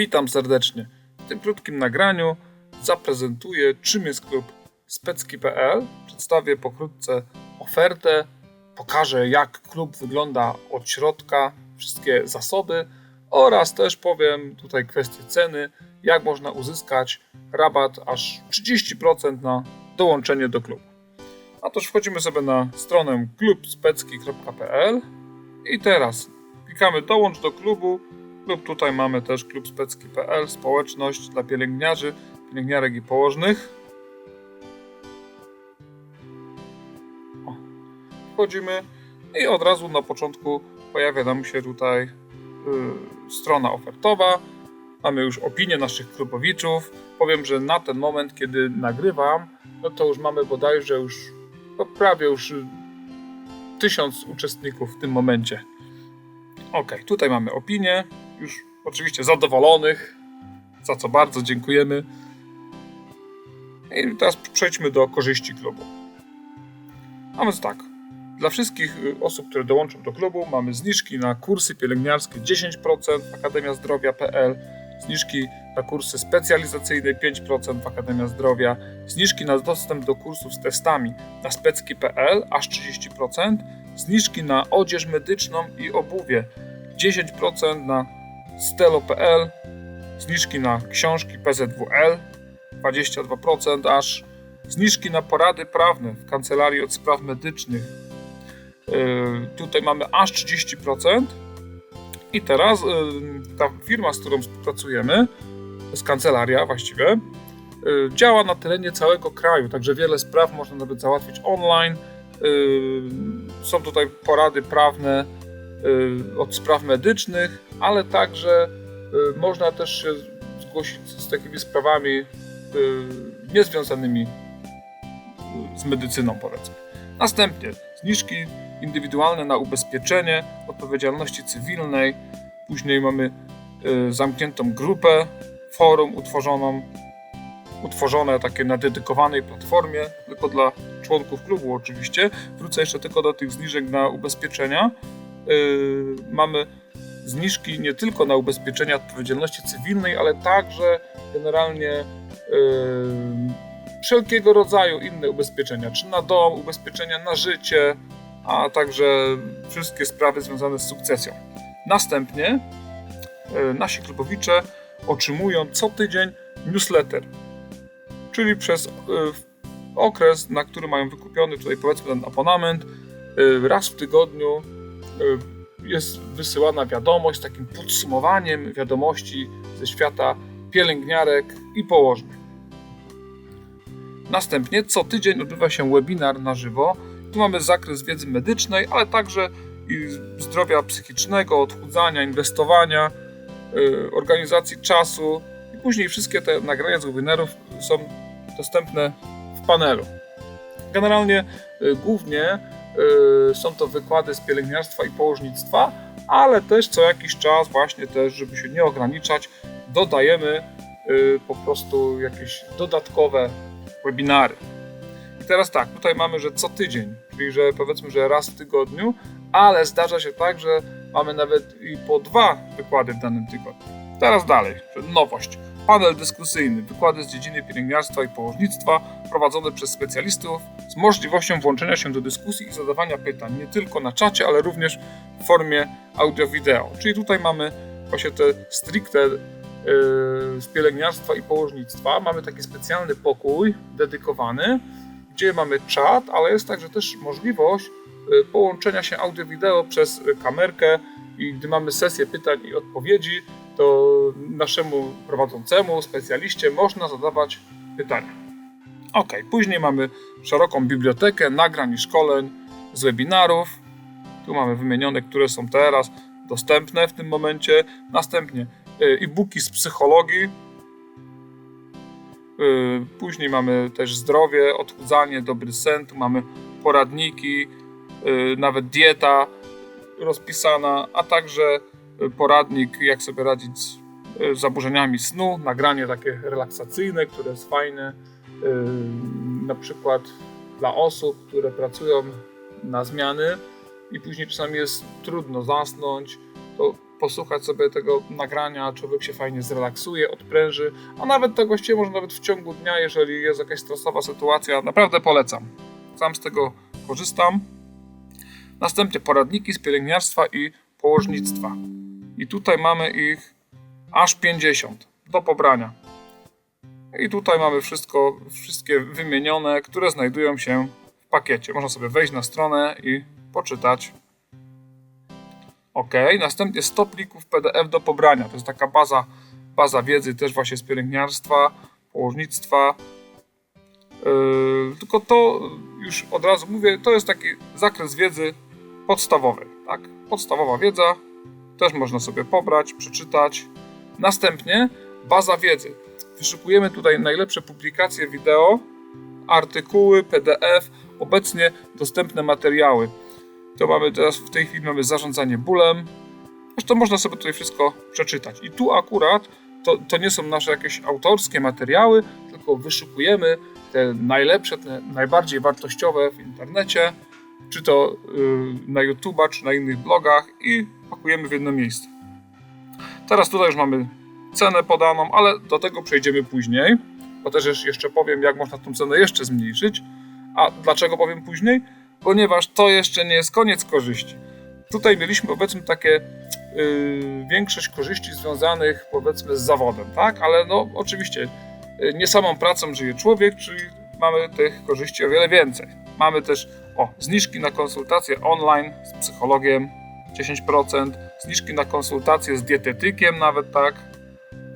Witam serdecznie. W tym krótkim nagraniu zaprezentuję, czym jest klub specki.pl. Przedstawię pokrótce ofertę, pokażę, jak klub wygląda od środka, wszystkie zasoby oraz też powiem tutaj kwestię ceny, jak można uzyskać rabat aż 30% na dołączenie do klubu. A toż wchodzimy sobie na stronę klubspecki.pl i teraz klikamy dołącz do klubu tutaj mamy też klubspecki.pl społeczność dla pielęgniarzy, pielęgniarek i położnych. Wchodzimy i od razu na początku pojawia nam się tutaj y, strona ofertowa. Mamy już opinię naszych klubowiczów. Powiem, że na ten moment, kiedy nagrywam, no to już mamy bodajże już no prawie już y, tysiąc uczestników w tym momencie. Ok, tutaj mamy opinię, już oczywiście zadowolonych, za co bardzo dziękujemy. I teraz przejdźmy do korzyści klubu. A więc tak, dla wszystkich y, osób, które dołączą do klubu, mamy zniżki na kursy pielęgniarskie 10%, Akademia Zdrowia.pl, zniżki na kursy specjalizacyjne 5% w Akademia Zdrowia, zniżki na dostęp do kursów z testami na specki.pl aż 30%, zniżki na odzież medyczną i obuwie 10% na stelo.pl, zniżki na książki PZWL 22% aż, zniżki na porady prawne w kancelarii od spraw medycznych. Yy, tutaj mamy aż 30%. I teraz yy, ta firma, z którą współpracujemy, to jest kancelaria właściwie, yy, działa na terenie całego kraju, także wiele spraw można nawet załatwić online. Yy, są tutaj porady prawne od spraw medycznych, ale także yy, można też się zgłosić z takimi sprawami yy, niezwiązanymi z medycyną, powiedzmy. Następnie zniżki indywidualne na ubezpieczenie odpowiedzialności cywilnej. Później mamy y, zamkniętą grupę, forum utworzoną, utworzone takie na dedykowanej platformie, tylko dla członków klubu oczywiście. Wrócę jeszcze tylko do tych zniżek na ubezpieczenia. Y, mamy zniżki nie tylko na ubezpieczenia odpowiedzialności cywilnej, ale także generalnie y, wszelkiego rodzaju inne ubezpieczenia, czy na dom, ubezpieczenia na życie, a także wszystkie sprawy związane z sukcesją. Następnie e, nasi klubowicze otrzymują co tydzień newsletter, czyli przez okres, na który mają wykupiony tutaj powiedzmy ten abonament, raz w tygodniu jest wysyłana wiadomość z takim podsumowaniem wiadomości ze świata pielęgniarek i położnych. Następnie co tydzień odbywa się webinar na żywo. Tu mamy zakres wiedzy medycznej, ale także i zdrowia psychicznego, odchudzania, inwestowania, yy, organizacji czasu. I później wszystkie te nagrania z webinarów są dostępne w panelu. Generalnie yy, głównie są to wykłady z pielęgniarstwa i położnictwa, ale też co jakiś czas właśnie też, żeby się nie ograniczać, dodajemy po prostu jakieś dodatkowe webinary. I teraz tak, tutaj mamy, że co tydzień, czyli że powiedzmy, że raz w tygodniu, ale zdarza się tak, że mamy nawet i po dwa wykłady w danym tygodniu. Teraz dalej, nowość. Panel dyskusyjny, wykłady z dziedziny pielęgniarstwa i położnictwa prowadzone przez specjalistów z możliwością włączenia się do dyskusji i zadawania pytań nie tylko na czacie, ale również w formie audio-wideo. Czyli tutaj mamy właśnie te stricte z pielęgniarstwa i położnictwa. Mamy taki specjalny pokój dedykowany, gdzie mamy czat, ale jest także też możliwość y, połączenia się audio-wideo przez kamerkę i gdy mamy sesję pytań i odpowiedzi, to naszemu prowadzącemu, specjaliście można zadawać pytania. Ok, później mamy szeroką bibliotekę nagrań i szkoleń z webinarów. Tu mamy wymienione, które są teraz dostępne w tym momencie. Następnie E, e-booki z psychologii. E, później mamy też zdrowie, odchudzanie, dobry sen, tu mamy poradniki, e, nawet dieta rozpisana, a także poradnik, jak sobie radzić z zaburzeniami snu, nagranie takie relaksacyjne, które jest fajne, na przykład dla osób, które pracują na zmiany i później czasami jest trudno zasnąć, to posłuchać sobie tego nagrania, człowiek się fajnie zrelaksuje, odpręży, a nawet tak właściwie może nawet w ciągu dnia, jeżeli jest jakaś stresowa sytuacja, naprawdę polecam. Sam z tego korzystam. Następnie poradniki z pielęgniarstwa i położnictwa. I tutaj mamy ich aż 50 do pobrania. I tutaj mamy wszystko, wszystkie wymienione, które znajdują się w pakiecie. Można sobie wejść na stronę i poczytać. OK, następnie 100 plików PDF do pobrania. To jest taka baza, baza wiedzy też właśnie z pielęgniarstwa, położnictwa. Yy, tylko to już od razu mówię, to jest taki zakres wiedzy podstawowej. Tak? Podstawowa wiedza też można sobie pobrać, przeczytać. Następnie baza wiedzy. Wyszukujemy tutaj najlepsze publikacje wideo, artykuły, PDF, obecnie dostępne materiały. To mamy teraz w tej chwili mamy zarządzanie bólem. Zresztą można sobie tutaj wszystko przeczytać. I tu akurat to, to nie są nasze jakieś autorskie materiały, tylko wyszukujemy te najlepsze, te najbardziej wartościowe w internecie, czy to yy, na YouTube'a, czy na innych blogach i pakujemy w jedno miejsce. Teraz tutaj już mamy cenę podaną, ale do tego przejdziemy później, bo też jeszcze powiem, jak można tą cenę jeszcze zmniejszyć. A dlaczego powiem później? Ponieważ to jeszcze nie jest koniec korzyści. Tutaj mieliśmy powiedzmy takie yy, większość korzyści związanych powiedzmy z zawodem, tak? Ale no oczywiście yy, nie samą pracą żyje człowiek, czyli mamy tych korzyści o wiele więcej. Mamy też o, zniżki na konsultacje online z psychologiem 10%, zniżki na konsultacje z dietetykiem nawet tak,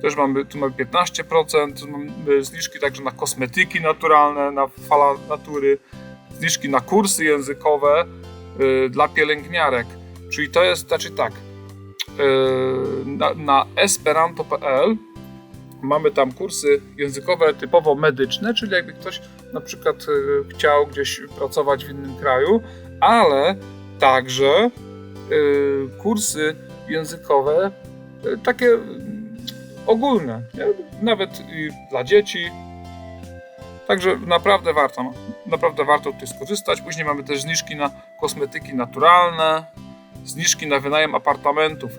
też mamy, tu mamy 15%, mamy zniżki także na kosmetyki naturalne, na fala natury, zniżki na kursy językowe yy, dla pielęgniarek. Czyli to jest, znaczy tak, yy, na, na esperanto.pl mamy tam kursy językowe typowo medyczne, czyli jakby ktoś na przykład yy, chciał gdzieś pracować w innym kraju, ale także y, kursy językowe y, takie ogólne, nie? nawet dla dzieci. Także naprawdę warto, naprawdę warto tutaj skorzystać. Później mamy też zniżki na kosmetyki naturalne, zniżki na wynajem apartamentów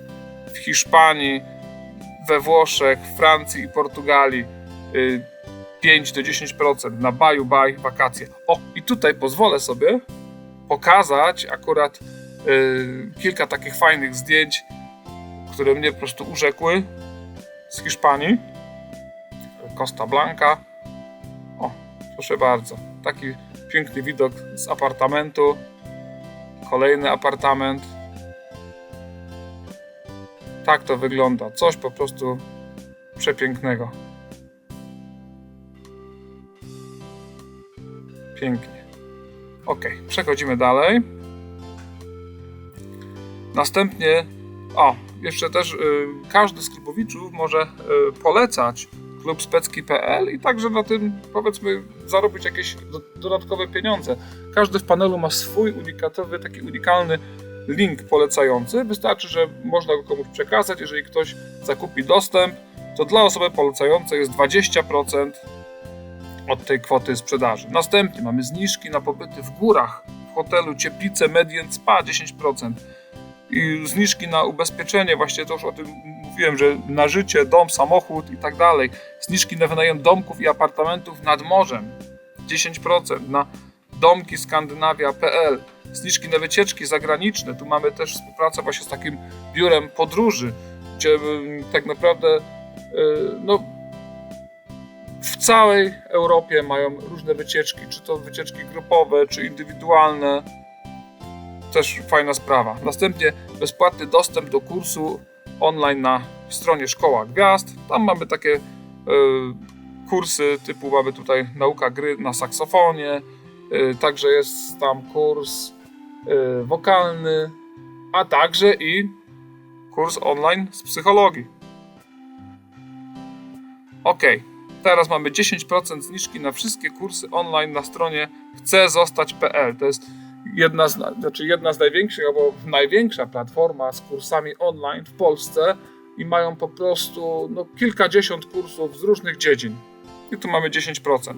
w Hiszpanii, we Włoszech, Francji i Portugalii. 5 do 10% na baju baj wakacje. O, i tutaj pozwolę sobie pokazać akurat kilka takich fajnych zdjęć, które mnie po prostu urzekły z Hiszpanii. Costa Blanca. O, proszę bardzo. Taki piękny widok z apartamentu. Kolejny apartament. Tak to wygląda. Coś po prostu przepięknego. Pięknie. Ok, przechodzimy dalej. Następnie, o, jeszcze też y, każdy z klubowiczów może y, polecać klub specki.pl i także na tym powiedzmy zarobić jakieś do, dodatkowe pieniądze. Każdy w panelu ma swój unikatowy, taki unikalny link polecający. Wystarczy, że można go komuś przekazać. Jeżeli ktoś zakupi dostęp, to dla osoby polecającej jest 20% od tej kwoty sprzedaży. Następnie mamy zniżki na pobyty w górach, w hotelu Cieplice Medient Spa 10% i zniżki na ubezpieczenie, właśnie to już o tym mówiłem, że na życie, dom, samochód i tak dalej. Zniżki na wynajem domków i apartamentów nad morzem 10%, na domki skandynawia.pl, zniżki na wycieczki zagraniczne. Tu mamy też współpracę właśnie z takim biurem podróży, gdzie mm, tak naprawdę y, no, w całej Europie mają różne wycieczki, czy to wycieczki grupowe, czy indywidualne też fajna sprawa. Następnie bezpłatny dostęp do kursu online na stronie Szkoła Gwiazd. Tam mamy takie y, kursy typu mamy tutaj nauka gry na saksofonie, y, także jest tam kurs y, wokalny, a także i kurs online z psychologii. Ok, teraz mamy 10% zniżki na wszystkie kursy online na stronie chcę zostać.pl. To jest jedna z, znaczy jedna z największych, albo największa platforma z kursami online w Polsce i mają po prostu no, kilkadziesiąt kursów z różnych dziedzin. I tu mamy 10%.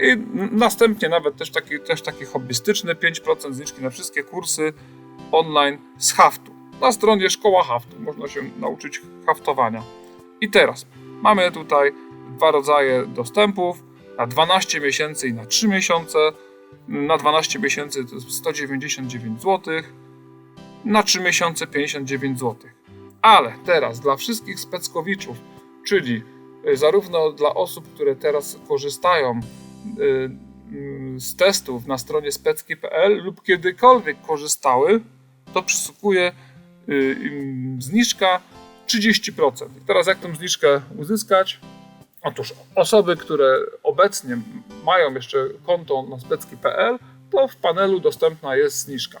I następnie nawet też taki, też taki hobbystyczny 5% zniżki na wszystkie kursy online z haftu. Na stronie Szkoła Haftu można się nauczyć haftowania. I teraz mamy tutaj dwa rodzaje dostępów na 12 miesięcy i na 3 miesiące. Na 12 miesięcy to jest 199 zł, na 3 miesiące 59 zł. Ale teraz dla wszystkich speckowiczów, czyli y, zarówno dla osób, które teraz korzystają y, y, z testów na stronie specki.pl lub kiedykolwiek korzystały, to przysługuje zniżka 30%. I teraz jak tę zniżkę uzyskać? Otóż osoby, które obecnie mają jeszcze konto na specki.pl, to w panelu dostępna jest zniżka.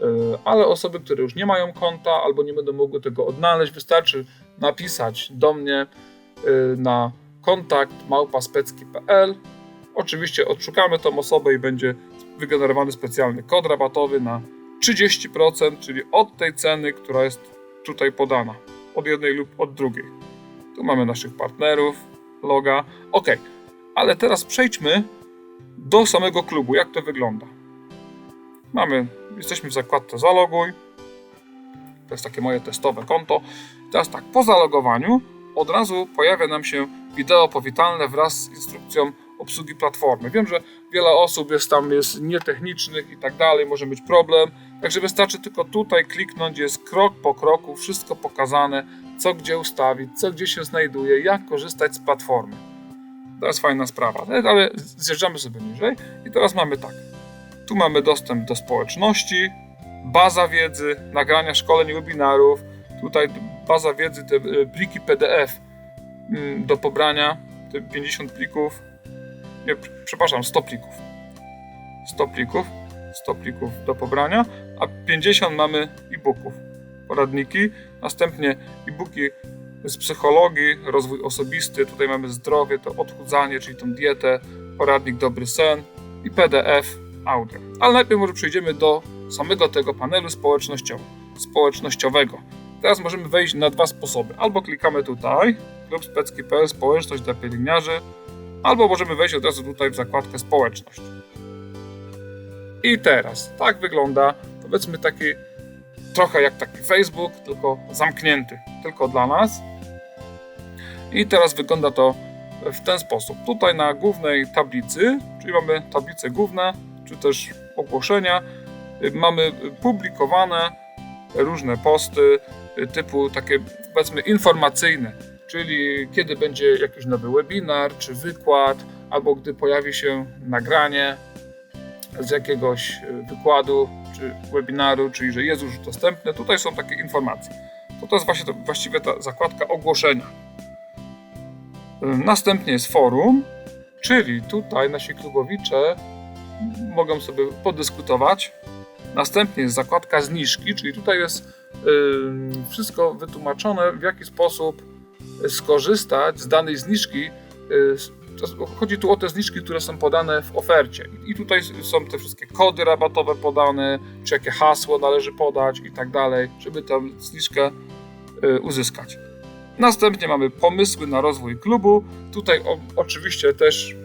E, ale osoby, które już nie mają konta albo nie będą mogły tego odnaleźć, wystarczy napisać do mnie e, na kontakt małpaspecki.pl. Oczywiście odszukamy tą osobę i będzie wygenerowany specjalny kod rabatowy na 30%, czyli od tej ceny, która jest tutaj podana, od jednej lub od drugiej. Tu mamy naszych partnerów, loga. Ok, ale teraz przejdźmy do samego klubu. Jak to wygląda? Mamy, jesteśmy w zakładce zaloguj. To jest takie moje testowe konto. Teraz tak, po zalogowaniu od razu pojawia nam się wideo powitalne wraz z instrukcją obsługi platformy. Wiem, że wiele osób jest tam jest nietechnicznych i tak dalej, może być problem. Także wystarczy tylko tutaj kliknąć, jest krok po kroku wszystko pokazane, co gdzie ustawić, co gdzie się znajduje, jak korzystać z platformy. To jest fajna sprawa, ale zjeżdżamy sobie niżej i teraz mamy tak. Tu mamy dostęp do społeczności, baza wiedzy, nagrania szkoleń webinarów. Tutaj baza wiedzy, te e, pliki PDF mm, do pobrania, te 50 plików, nie, przepraszam, 100 plików. 100 plików, 100 plików do pobrania, a 50 mamy e-booków, poradniki, następnie e-booki z psychologii, rozwój osobisty, tutaj mamy zdrowie, to odchudzanie, czyli tą dietę, poradnik dobry sen i PDF audio. Ale najpierw może przejdziemy do samego tego panelu społecznościowego. Teraz możemy wejść na dwa sposoby. Albo klikamy tutaj, klub specki.pl, społeczność dla pielęgniarzy, albo możemy wejść od razu tutaj w zakładkę społeczność. I teraz, tak wygląda, powiedzmy taki, trochę jak taki Facebook, tylko zamknięty, tylko dla nas. I teraz wygląda to w ten sposób. Tutaj na głównej tablicy, czyli mamy tablice główne, czy też ogłoszenia, mamy publikowane różne posty typu takie powiedzmy informacyjne czyli kiedy będzie jakiś nowy webinar czy wykład, albo gdy pojawi się nagranie z jakiegoś wykładu czy webinaru, czyli że jest już dostępne. Tutaj są takie informacje. To, to jest właśnie, to, właściwie ta zakładka ogłoszenia. Następnie jest forum, czyli tutaj nasi klubowicze mogą sobie podyskutować. Następnie jest zakładka zniżki, czyli tutaj jest wszystko wytłumaczone, w jaki sposób skorzystać z danej zniżki. Chodzi tu o te zniżki, które są podane w ofercie. I tutaj są te wszystkie kody rabatowe podane, czy jakie hasło należy podać i tak dalej, żeby tę zniżkę y, uzyskać. Następnie mamy pomysły na rozwój klubu. Tutaj o, oczywiście też y,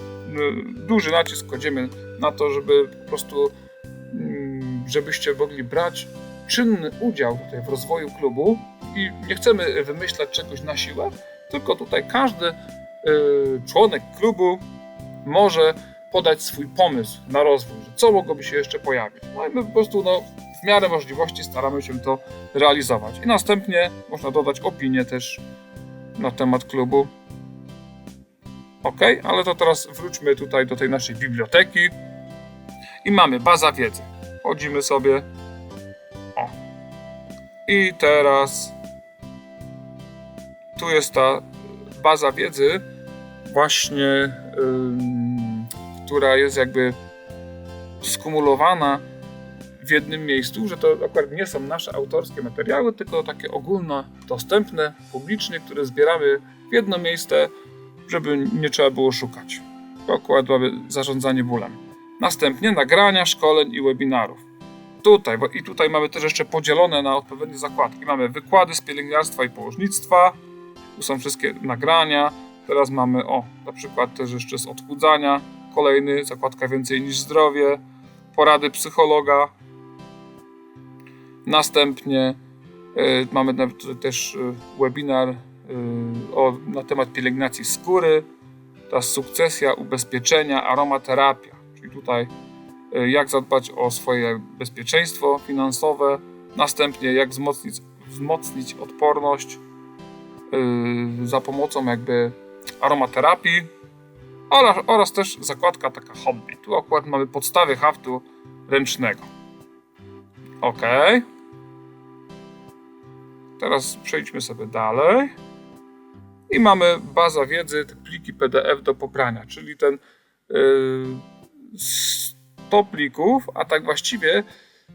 duży nacisk kładziemy na to, żeby po prostu mm, żebyście mogli brać czynny udział tutaj w rozwoju klubu i nie chcemy wymyślać czegoś na siłę, tylko tutaj każdy członek klubu może podać swój pomysł na rozwój, że co mogłoby się jeszcze pojawić. No i my po prostu no, w miarę możliwości staramy się to realizować. I następnie można dodać opinię też na temat klubu. Ok, ale to teraz wróćmy tutaj do tej naszej biblioteki i mamy baza wiedzy. Chodzimy sobie. O. I teraz tu jest ta baza wiedzy, właśnie, która jest jakby skumulowana w jednym miejscu, że to akurat nie są nasze autorskie materiały, tylko takie ogólnodostępne, publicznie, które zbieramy w jedno miejsce, żeby nie trzeba było szukać. Akurat mamy zarządzanie bólem. Następnie nagrania, szkoleń i webinarów. Tutaj, bo i tutaj mamy też jeszcze podzielone na odpowiednie zakładki. Mamy wykłady z pielęgniarstwa i położnictwa, tu są wszystkie nagrania. Teraz mamy, o, na przykład też jeszcze z odchudzania. Kolejny, zakładka więcej niż zdrowie. Porady psychologa. Następnie y, mamy też y, webinar y, o, na temat pielęgnacji skóry, teraz sukcesja, ubezpieczenia, aromaterapia, czyli tutaj y, jak zadbać o swoje bezpieczeństwo finansowe, następnie jak wzmocnić, wzmocnić odporność za pomocą jakby aromaterapii oraz, oraz też zakładka taka hobby. Tu akurat mamy podstawy haftu ręcznego. Ok. Teraz przejdźmy sobie dalej. I mamy baza wiedzy, te pliki PDF do pobrania, czyli ten yy, 100 plików, a tak właściwie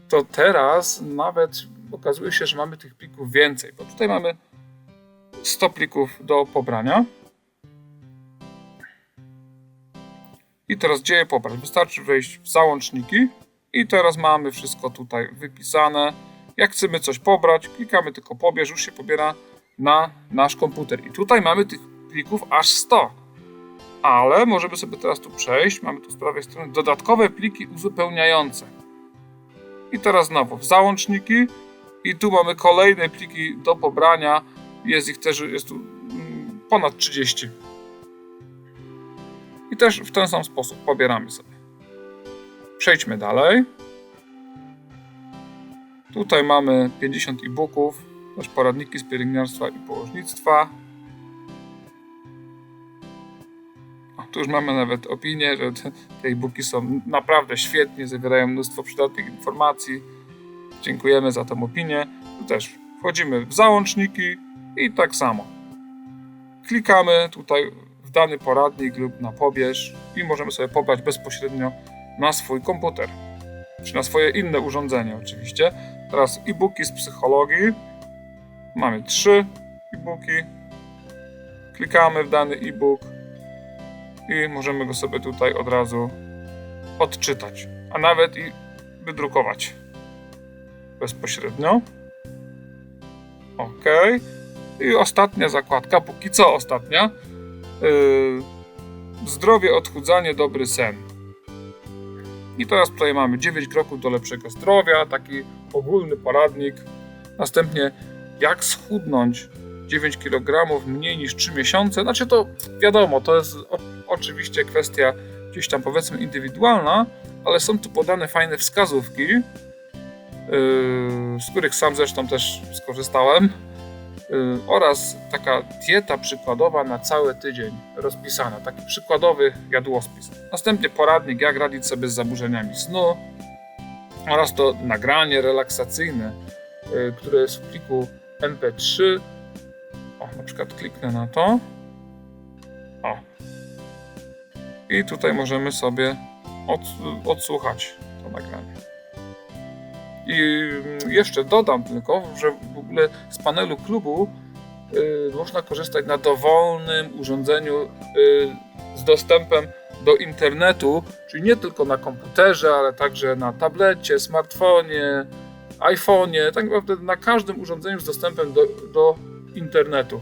to teraz nawet okazuje się, że mamy tych plików więcej, bo tutaj mamy 100 plików do pobrania. I teraz dzieje pobrać. Wystarczy wejść w załączniki i teraz mamy wszystko tutaj wypisane. Jak chcemy coś pobrać, klikamy tylko pobierz, już się pobiera na nasz komputer. I tutaj mamy tych plików aż 100. Ale możemy sobie teraz tu przejść. Mamy tu z prawej strony dodatkowe pliki uzupełniające. I teraz znowu w załączniki i tu mamy kolejne pliki do pobrania. Jest ich też jest tu mm, ponad 30. I też w ten sam sposób pobieramy sobie. Przejdźmy dalej. Tutaj mamy 50 e-booków, też poradniki z pielęgniarstwa i położnictwa. Tu już mamy nawet opinię, że te, e-booki są naprawdę świetnie, zawierają mnóstwo przydatnych informacji. Dziękujemy za tę opinię. Tu też wchodzimy w załączniki i tak samo. Klikamy tutaj dany poradnik lub na pobierz i możemy sobie pobrać bezpośrednio na swój komputer. Czy na swoje inne urządzenie oczywiście. Teraz e-booki z psychologii. Mamy trzy e-booki. Klikamy w dany e-book i możemy go sobie tutaj od razu odczytać, a nawet i wydrukować bezpośrednio. OK. I ostatnia zakładka, póki co ostatnia. Yy, zdrowie, odchudzanie, dobry sen. I teraz tutaj mamy 9 kroków do lepszego zdrowia, taki ogólny poradnik. Następnie jak schudnąć 9 kg mniej niż 3 miesiące. Znaczy to wiadomo, to jest o, oczywiście kwestia gdzieś tam powiedzmy indywidualna, ale są tu podane fajne wskazówki, yy, z których sam zresztą też skorzystałem. Yy, oraz taka dieta przykładowa na cały tydzień rozpisana, taki przykładowy jadłospis. Następnie poradnik, jak radzić sobie z zaburzeniami snu oraz to nagranie relaksacyjne, yy, które jest w pliku MP3. O, na przykład kliknę na to. O. I tutaj możemy sobie od, odsłuchać to nagranie. I jeszcze dodam tylko, że w ogóle z panelu klubu y, można korzystać na dowolnym urządzeniu y, z dostępem do internetu, czyli nie tylko na komputerze, ale także na tablecie, smartfonie, iPhone'ie, tak naprawdę na każdym urządzeniu z dostępem do, do internetu.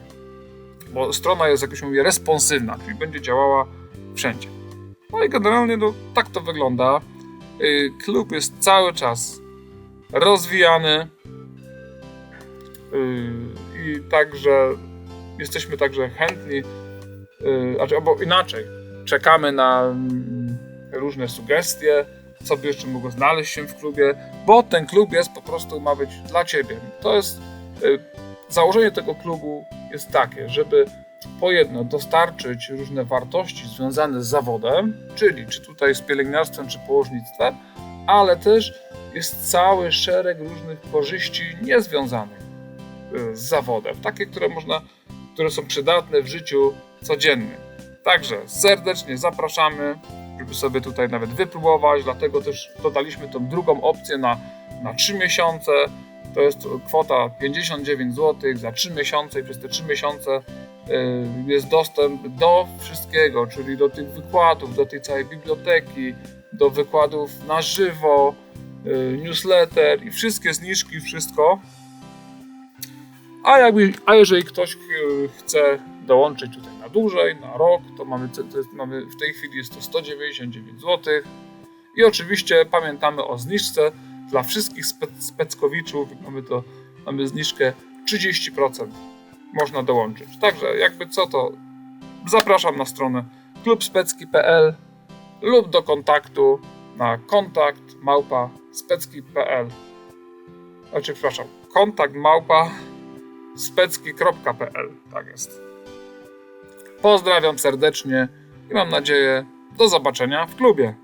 Bo strona jest, jak już mówię, responsywna, czyli będzie działała wszędzie. No i generalnie no, tak to wygląda. Y, klub jest cały czas rozwijany. Yy, I także jesteśmy także chętni, yy, znaczy, albo inaczej, czekamy na mm, różne sugestie, co by jeszcze mogło znaleźć się w klubie, bo ten klub jest po prostu ma być dla ciebie. To jest yy, założenie tego klubu jest takie, żeby po jedno dostarczyć różne wartości związane z zawodem, czyli czy tutaj z pielęgniarstwem, czy położnictwem, ale też jest cały szereg różnych korzyści niezwiązanych y, z zawodem, takie, które można, które są przydatne w życiu codziennym. Także serdecznie zapraszamy, żeby sobie tutaj nawet wypróbować, dlatego też dodaliśmy tą drugą opcję na, na 3 miesiące. To jest kwota 59 zł za 3 miesiące i przez te 3 miesiące y, jest dostęp do wszystkiego, czyli do tych wykładów, do tej całej biblioteki, do wykładów na żywo, newsletter i wszystkie zniżki, wszystko. A, jakby, a jeżeli ktoś y, chce dołączyć tutaj na dłużej, na rok, to mamy, mamy w tej chwili jest to 199 zł. I oczywiście pamiętamy o zniżce Dla wszystkich spe, speckowiczów mamy to mamy zniżkę 30%. Można dołączyć. Także jakby co to zapraszam na stronę klubspecki.pl lub do kontaktu na kontakt małpa specki.pl znaczy, przepraszam, kontakt małpa specki.pl tak jest. Pozdrawiam serdecznie i mam nadzieję do zobaczenia w klubie.